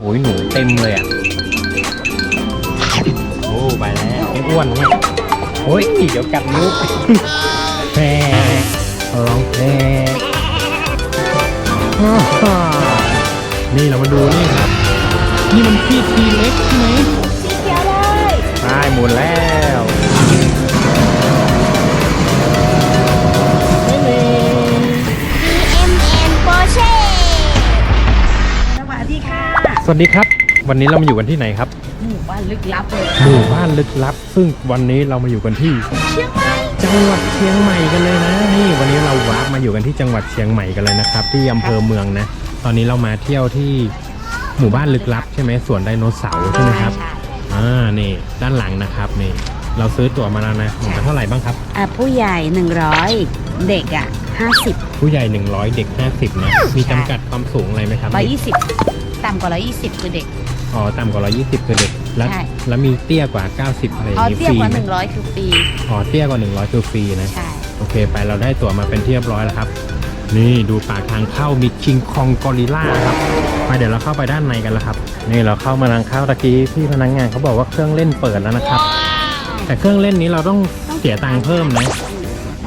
โอ้ยหนูเต็มเลยอะ โอ้ไปแล้วไอ้อ้วนเนี่ยโอ้ยเดี๋ยวกัดนิ้วแพร่ลองแพร่ฮ่าฮ่านี่เรามาดูนี่ครับ นี่มันพี่ทีเล็กใช่ไหมสีเขียวเลยใช่หมุนแล้ว สวัสดีครับ วันนี้เรามาอยู่กันที่ไหนครับหมู่บ้านลึกลับเลยหมู่บ้านลึกลับ ซึ่งวันนี้เรามาอยู่กันที่ เชียงใหม่จังหวัดเชียงใหม่กันเลยนะนี่วันนี้เราวาร์ปมาอยู่กันที่จังหวัดเชียงใหม่กันเลยนะครับ ที่อำเภอเมืองนะ ตอนนี้เรามาเที่ยวที่หมู่บ้านลึกลับ ใช่ไหมสวนไดโนเสาร์ใช่ไหมครับใช่อ่านี่ด้านหลังนะครับนี่ เราซื้อตั๋วมาแล้วนะหมดเท่าไหร่บ้างครับ อะผู้ใหญ่ 100 เด็กอะ 50 ผู้ใหญ่ 100 เด็ก 50นะมีจำกัดความสูงอะไรไหมครับ 120 ต่ำกว่า120คือเด็ก อ๋อต่ำกว่า120คือเด็กแล้วใช่ แล้วมีเตี้ยกว่า90อะไรอย่าอ๋องนี้เทียฟบรีกว่าไหม100คือฟรีอ๋อเตี้ยกว่า100คือฟรีนะ ใช่ โอเคไปเราได้ตั๋วมาเป็นที่เรียบร้อยแล้วครับ นี่ดูปากทางเข้ามีคิงคองกอริลล่าครับไปเดี๋ยวเราเข้าไปด้านในกันแล้วครับ นี่เราเข้ามาทางเข้าตะกี้พี่พนักงานเขาบอกว่าเครื่องเล่นเปิดแล้วนะครับ แต่เครื่องเล่นนี้เราต้องเสียตังค์เพิ่มนะ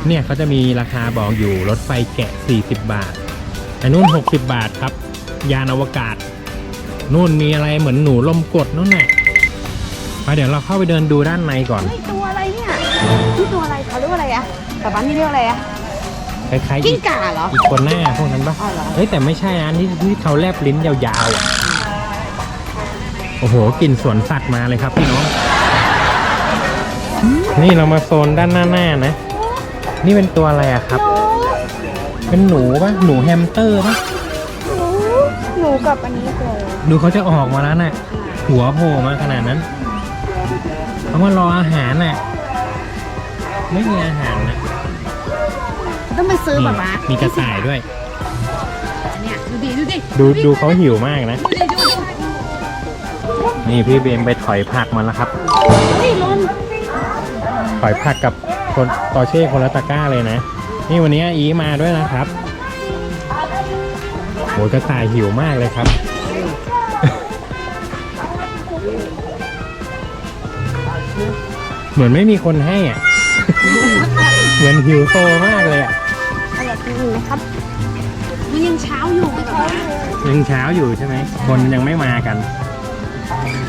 เนี่ยเขาจะมีราคาบอกอยู่รถไฟแกะ 40 บาทอันนู้น60 บาทครับ ยานอวกาศ นู่นมีอะไรเหมือนหนูลมกดนู่นน่ะไปเดี๋ยวเราเข้าไปเดินดูด้านในก่อน เฮ้ยตัวอะไรเนี่ยนี่ตัวอะไรเขาเรียกว่าอะไรอะแต่บ้านนี่เรียกว่าอะไรอะคล้ายๆกิ้อีงกก่าเหรอ อีกคนหน้าพวกนั้นปะอ๋อเหรอ เฮ้ยแต่ไม่ใช่นะนี่ที่เขาแลบลิ้นยาวๆอะโอ้โหกลิ่นสวนสัตว์มาเลยครับพี่น้อง นี่เรามาโซนด้านหน้าหน้าๆนะ นี่เป็นตัวอะไรอะครับ เป็นหนูปะหนูแฮมสเตอร์ปะหนูหนู กับอันนี้เลยดูเขาจะออกมาแล้วน่ะ หัวโผล่มาขนาดนั้นเขามารออาหารน่ะ ไม่มีอาหารนะต้องไปซื้อนี่แบบว่ามีกระต่ายด้วยเนี่ยดูดิดูดิดูดูเขาหิวมากนะ ดูดิดูดินี่พี่เบมไปถอยผักมาแล้วครับเฮ้ยลนถอยผักกับคนตอเช่คนละตะกร้าเลยนะ นี่วันนี้อีมาด้วยนะครับ โหกระต่ายหิวมากเลยครับ เหมือนไม่มีคนให้อะ เหมือนหิวโตมากเลยอะอะไรกินหนูนะครับมันยังเช้าอยู่เลยแบบว่ายังเช้าอยู่ใช่ไหมคนยังไม่มากัน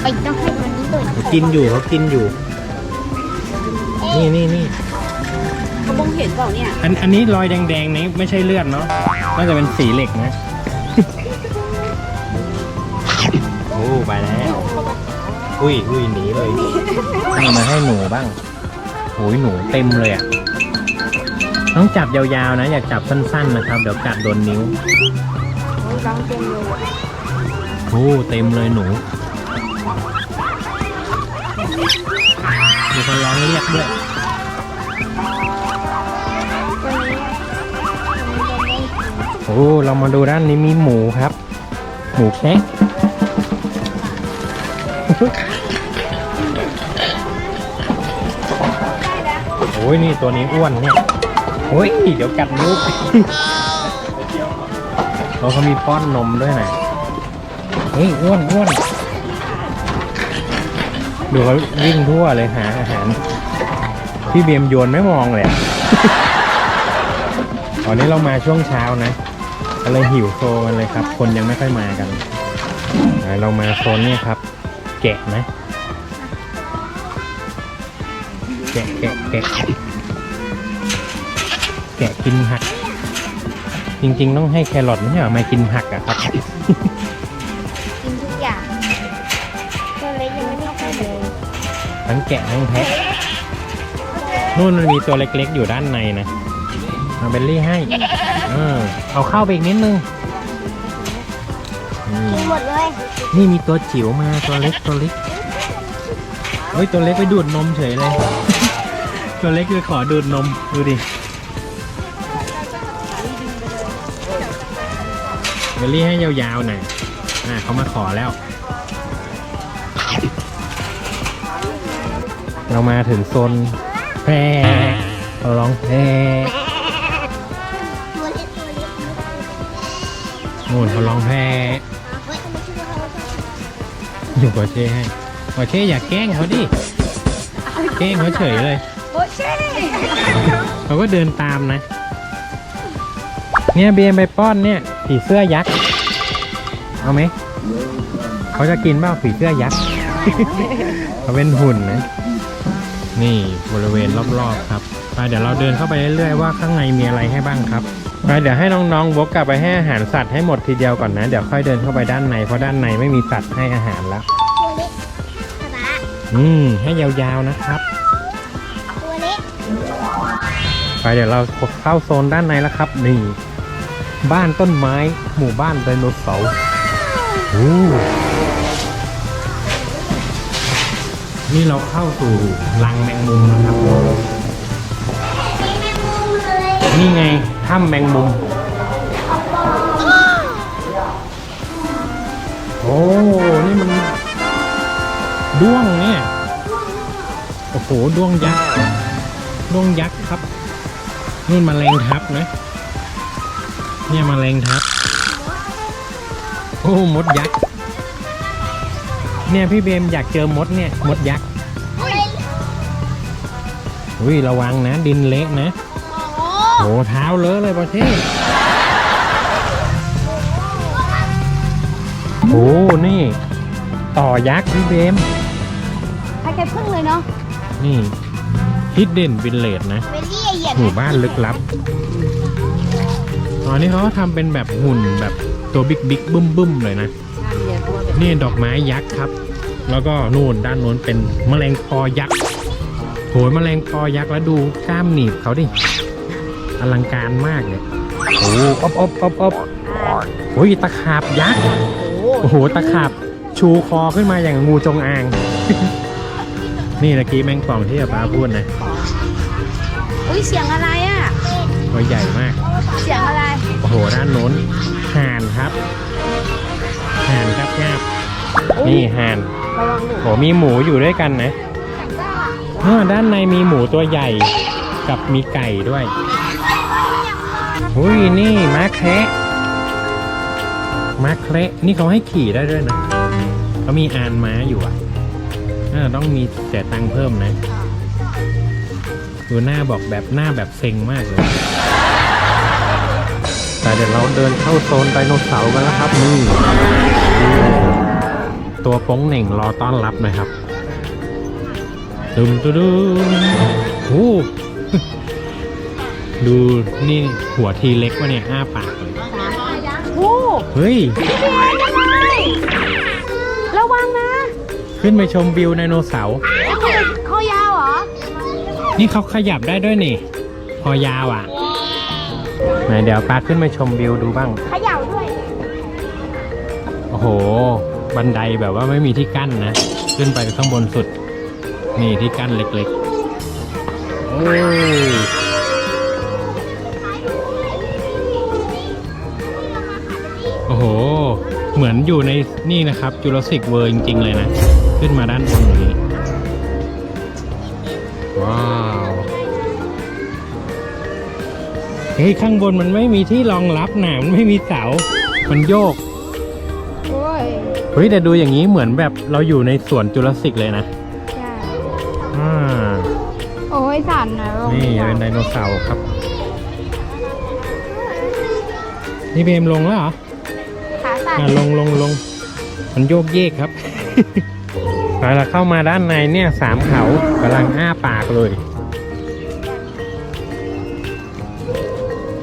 ไปต้องให้มันนี้ด้วยเขากินอยู่เขากินอยู่ นี่นี่นี่เขาบงเห็นเปล่าเนี่ย อันอันนี้รอยแดงๆนี้ไม่ใช่เลือดเนาะน่าจะเป็นสีเหล็กนะ อ้ไปแล้ว อุ้ยอุ้ยหนีเลยเอามาให้หนูบ้างโอ้ยหนูเต็มเลยอะ ต้องจับยาวๆนะ อยากจับสั้นๆนะครับ เดี๋ยวกัดโดนนิ้วโอ้ยรังเต็มเลยโอ้เต็มเลยหนูมีคนร้องเรียกด้วยโอ้เรามาดูด้านนี้มีหมูครับ หมูแคะ โอ้ยนี่ตัวนี้อ้วนเนี่ยโอ้ยเดี๋ยวกัดนิ้วเราเขามีป้อนนมด้วยนะเฮ้ยอ้วนอ้วนดูเขาวิ่งทั่วเลยหาอาหาร พี่เบียมโยนไม่มองเลยตอนนี้เรามาช่วงเช้านะก็เลยหิวโซกันเลยครับ คนยังไม่ค่อยมากัน เรามาโซนนี้ครับ แกะนะ แกะแกะแกะแกะกินผัก จริง ๆ ต้องให้แครอทไม่ใช่เหรอมากินผักอะครับ กินทุกอย่างตัวเล็กยังไม่ได้ค่อยเลย ทั้งแกะทั้งแพะนู่นมันมีตัวเล็กๆอยู่ด้านในนะมาเบลลี่ให้เออเอาเข้าไปอีกนิดนึงนี่ กินหมดเลย นี่มีตัวจิ๋วมาตัวเล็กตัวเล็กเฮ้ยตัวเล็กไปดูดนมเฉยเลย ตัวเล็กคือขอดูดนมดูดิเบลลี่ให้ยาวๆหน่อยอ่าเขามาขอแล้ว เรามาถึงโซนแพร่เราร้องแพร่ตัวเล็กตัวเล็กนู่นเขาร้องแพร่ อยู่ปอร์เช่ให้ปอร์เช่อย่าแกล้งเขาดิแกล้งเขาเฉยเลยโอ้เช่เขาก็เดินตามนะ เนี่ยเบียมไปป้อนเนี่ยผีเสื้อยักษ์เอาไหมเขาจะกินเปล่าผีเสื้อยักษ์ เขาเป็นหุ่นนะ นี่บริเวณรอบๆครับไปเดี๋ยวเราเดินเข้าไปเรื่อยๆว่าข้างในมีอะไรให้บ้างครับ ไปเดี๋ยวให้น้องๆวกกลับไปให้อาหารสัตว์ให้หมดทีเดียวก่อนนะ เดี๋ยวค่อยเดินเข้าไปด้านในเพราะด้านในไม่มีสัตว์ให้อาหารแล้ว ตัวเล็กกระบะอืม ให้ยาวๆนะครับ ตัวเล็กไปเดี๋ยวเราเข้าโซนด้านในแล้วครับ นี่ บ้านต้นไม้ หมู่บ้านไดโนเสาร์โอ้นี่เราเข้าสู่รังแมงมุมนะครับ นี่ไงถ้ำแมงมุม โอ้ นี่มันด้วงเนี่ย โอ้โหด้วงยักษ์ด้วงยักษ์ครับนู่นมแมลงทับนะเนี่ยมแมลงทับ โอ้มดยักษ์เนี่ยพี่เบมอยากเจอมดเนี่ยมดยักษ์อุ้ยอุ้ยระวังนะ ดินเละนะ โอ้โอ้เท้าเลอะเลยประเทศโอ้นี่ ต่อยักษ์พี่เบมคล้ายๆพึ่งเลยเนาะนี่ฮิดเด่นวินเลจนะ เบลลี่เหยียบหมู่บ้านลึกลับอ๋อนี่เขาทำเป็นแบบหุ่นแบบตัวบิ๊กบิ๊กบึ้มบึ้มเลยนะนั่นเนี่ยตัวแบบนี่ดอกไม้ยักษ์ครับ แล้วก็นู่นด้านโน้นเป็นแมลงปอยักษ์โหยแมลงปอยักษ์แล้วดูกล้ามหนีบเขาดิ อลังการมากเลยโอ้อบอบอบอบโอ้ยตะขาบยักษ์โอ้โอ้โหตะขาบชูคอขึ้นมาอย่างงูจงอาง นี่ตะกี้แมงป่องที่ป้าพูดนะอุ้ยเสียงอะไรอะตัวใหญ่มาก เสียงอะไร โอ้โหด้านโน้นห่านครับห่านครับงาบนี่ห่านระวังหนูโอ้มีหมูอยู่ด้วยกันนะอ่าด้านในมีหมูตัวใหญ่กับมีไก่ด้วย อุ้ยนี่ม้าแคระม้าแคระนี่เขาให้ขี่ได้ด้วยนะเขามีอานม้าอยู่อะน่าจะต้องมีเสียตังค์เพิ่มนะ ดูหน้าบอกแบบหน้าแบบเซ็งมากเลย แต่เดี๋ยวเราเดินเข้าโซนไดโนเสาร์กันแล้วครับนี่ตัวโป้งเหน่งรอต้อนรับนะครับดุมดุดุมโอ้ ดูนี่หัวทีเล็กวะเนี่ยอ้าปากเลยโอ้เฮ้ย ระวังนะขึ้นไปชมวิวไดโนเสาร์แล้วเขาคอยาวเหรอ นี่เขาขยับได้ด้วยนี่พอยาวอะ ไหนเดี๋ยวปาขึ้นไปชมวิวดูบ้างเขย่าด้วย โอ้โห บันไดแบบว่าไม่มีที่กั้นนะ ขึ้นไปข้างบนสุด นี่ที่กั้นเล็กๆ โอ้ โอ้โห เหมือนอยู่ในนี่นะครับจูราสสิกเวิร์จริง ๆ เลยนะ ขึ้นมาด้านบนอย่างนี้ ว้าว เฮ้ย ข้างบนมันไม่มีที่รองรับหนามันไม่มีเสา มันโยก โอ้ยเฮ้ย แต่ดูอย่างนี้เหมือนแบบเราอยู่ในสวนจุลศิกเลยนะใช่อ่าโอ้ยสั่นนะลงนี่เป็นไดโนเสาร์ครับ นี่เบมลงแล้วเหรอขาสั่น อ่าลงลงลงมันโยกเยกครับไปเราเข้ามาด้านในเนี่ยสามเขากำลังอ้าปากเลย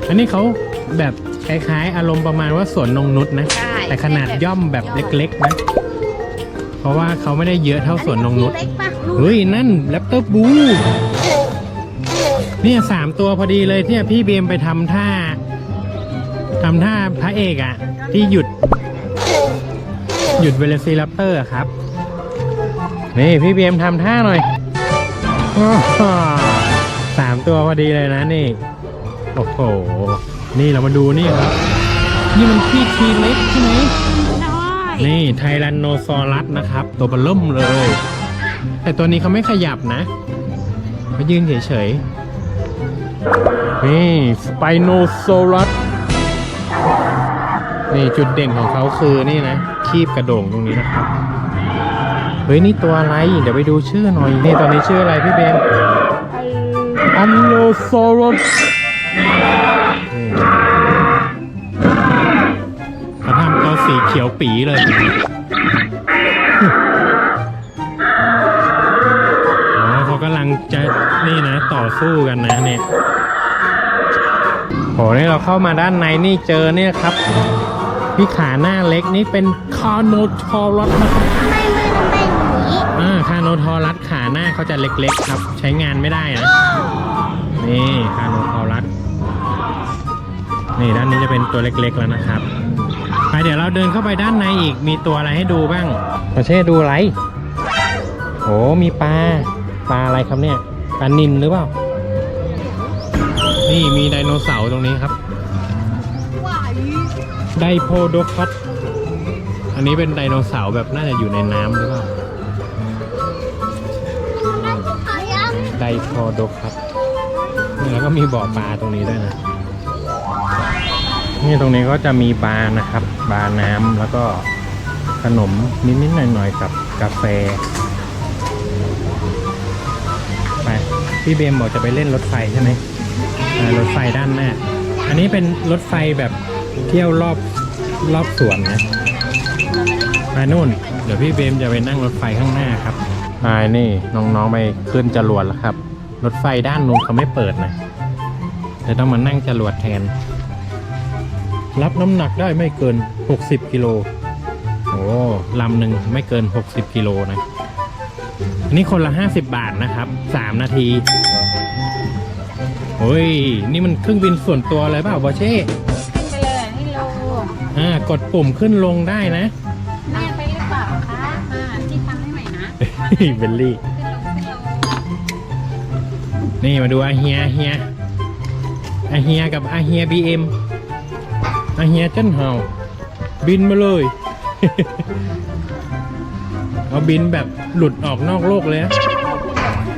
อันนี้เขาแบบคล้ายๆ อารมณ์ประมาณว่าสวนนงนุษนะ ใช่แต่ขนาดย่อมแบบเล็กๆนะ เพราะว่าเขาไม่ได้เยอะเท่าสวนนงนุษเล็กปะเฮ้ย นั่นแรปเตอร์บูเนี่ยสามตัวพอดีเลยเนี่ยพี่เบมไปทำท่าทำท่าพระเอกอะที่หยุด หยุดเวลซีรัปเตอร์อะครับ นี่พี่เบมทำท่าหน่อยอ้าวสามตัวพอดีเลยนะนี่ โอ้โห นี่เรามาดูนี่ครับ นี่มันพี่ทีเล็กใช่ไหมน้อยนี่ไทรันโนซอรัสนะครับ ตัวเบลเริ่มเลย แต่ตัวนี้เขาไม่ขยับนะเขายืนเฉยๆ นี่สไปโนซอรัสนี่จุดเด่นของเขาคือนี่นะ คีบกระโด่งตรงนี้นะครับ เฮ้ย นี่ตัวอะไร เดี๋ยวไปดูชื่อหน่อย นี่ตัวนี้ชื่ออะไรพี่เบมไออันโลซอรัสเขาทำตัวสีเขียวปีเลยอ๋อเขากำลังจะนี่นะต่อสู้กันนะเนี่ยโหนี่เราเข้ามาด้านในนี่เจอเนี่ยครับ พี่ขาหน้าเล็กนี่เป็นคาโนทอรัสนะครับทำไมมือทำไมอย่างนี้อ่าคาโนทอรัสขาหน้าเขาจะเล็กๆครับ ใช้งานไม่ได้นะ นี่คาโนทอรัสนี่ด้านนี้จะเป็นตัวเล็กๆแล้วนะครับ ไปเดี๋ยวเราเดินเข้าไปด้านในอีก มีตัวอะไรให้ดูบ้างประเช่ดูอะไรโอ้มีปลา ปลาอะไรครับเนี่ย ปลานินหรือเปล่า นี่มีไดโนเสาร์ตรงนี้ครับ ไดโพโดคอตอันนี้เป็นไดโนเสาร์แบบน่าจะอยู่ในน้ำหรือเปล่าไดโพโดคอตนี่แล้วก็มีบ่อปลาตรงนี้ด้วยนะ นี่ตรงนี้ก็จะมีบาร์นะครับ บาร์น้ำแล้วก็ขนมนิดๆหน่อยๆกับกาแฟไปพี่เบมบอกจะไปเล่นรถไฟใช่ไหมรถไฟด้านหน้า อันนี้เป็นรถไฟแบบ เที่ยวรอบรอบสวนนะไปนู่น เดี๋ยวพี่เบมจะไปนั่งรถไฟข้างหน้าครับไปนี่น้องๆไปขึ้นจรวดแล้วครับ รถไฟด้านนู้นเขาไม่เปิดนะเดี๋ยวต้องมานั่งจรวดแทน รับน้ำหนักได้ไม่เกิน 60กิโลโอ้ลำหนึ่งไม่เกิน 60กิโลนะอันนี้คนละ 50 บาทนะครับ 3 นาทีโอ้ย นี่มันเครื่องบินส่วนตัวเลยเปล่าบอเช่ อ่ากดปุ่มขึ้นลงได้นะ แม่ไปหรือเปล่าคะมาที่ทำให้ใหม่นะเบลลี่ ขึ้นลงขึ้นลงนี่มาดูอาเฮียอาเฮียอาเฮียกับอาเฮียบีเอ็มอาเฮียเจ้นเฮาบินมาเลย เอาบินแบบหลุดออกนอกโลกเลยนะ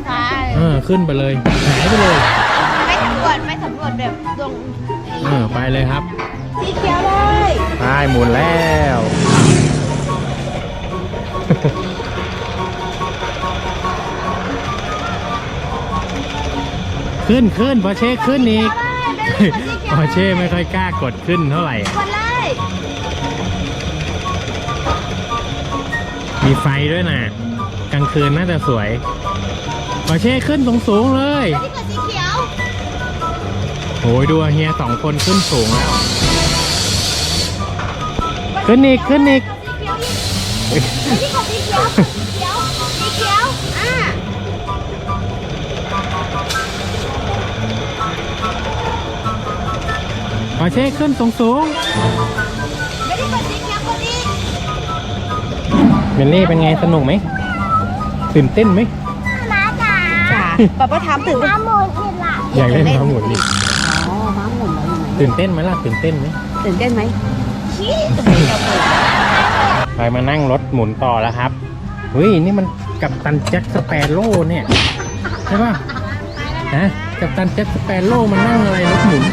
ใช่เออขึ้นไปเลยหายไปเลย ไม่สำรวจไม่สำรวจแบบดวงเออไปเลยครับ สีเขียวเลย ไปหมุนแล้ว ขึ้นขึ้นพอเช่ขึ้นอีกพอเช่ไม่ค่อยกล้ากดขึ้นเท่าไหร่ กดเลยมีไฟด้วยนะกลางคืนน่าจะสวยพอเช่ขึ้นสูงสูงๆเลยที่เกิดสีเขียวโอ้ยดูอาเฮียสองคนขึ้นสูงแล้ว ขึ้นอีกขึ้นอีกสีเขียวอีกที่เกิดสีเขียวสีเขียวสีเขียวอ่าพอเช่ขึ้นสูงสูงไม่ได้เกิดสีเขียวกดอีกๆเบลลี่เป็นไงสนุกไหมตื่นเต้นไหมม้าจ๋าจ้าป้าป้าถามตื่นม้าหมุนอีกละอยากเล่นม้าหมุนดิอ๋อม้าหมุนเหรอยังไงตื่นเต้นไหมล่ะตื่นเต้นไหมตื่นเต้นไหมชี้ ไปมานั่งรถหมุนต่อแล้วครับเฮ้ยนี่มันกับตันแจ็คสเปโร่เนี่ยใช่ป่ะฮะกับตันแจ็คสเปโร่มันนั่งอะไรรถหมุน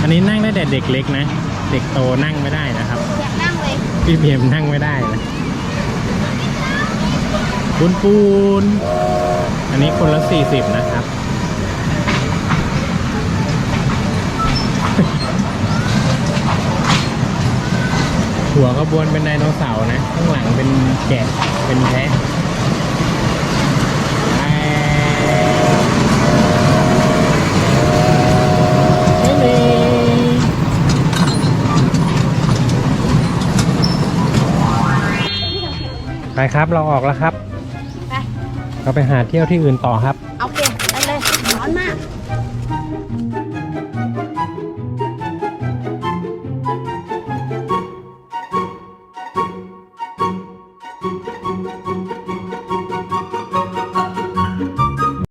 อันนี้นั่งได้แต่เด็กเล็กนะ เด็กโตนั่งไม่ได้นะครับพี่เบียมนั่งไม่ได้นะปูนปูนอันนี้คนละสี่สิบนะครับ หัวขบวนเป็นไดโนเสาร์นะ ข้างหลังเป็นแกะเป็นแพะไปเลยไปครับเราออกแล้วครับ ไป เราไปหาเที่ยวที่อื่นต่อครับ เอา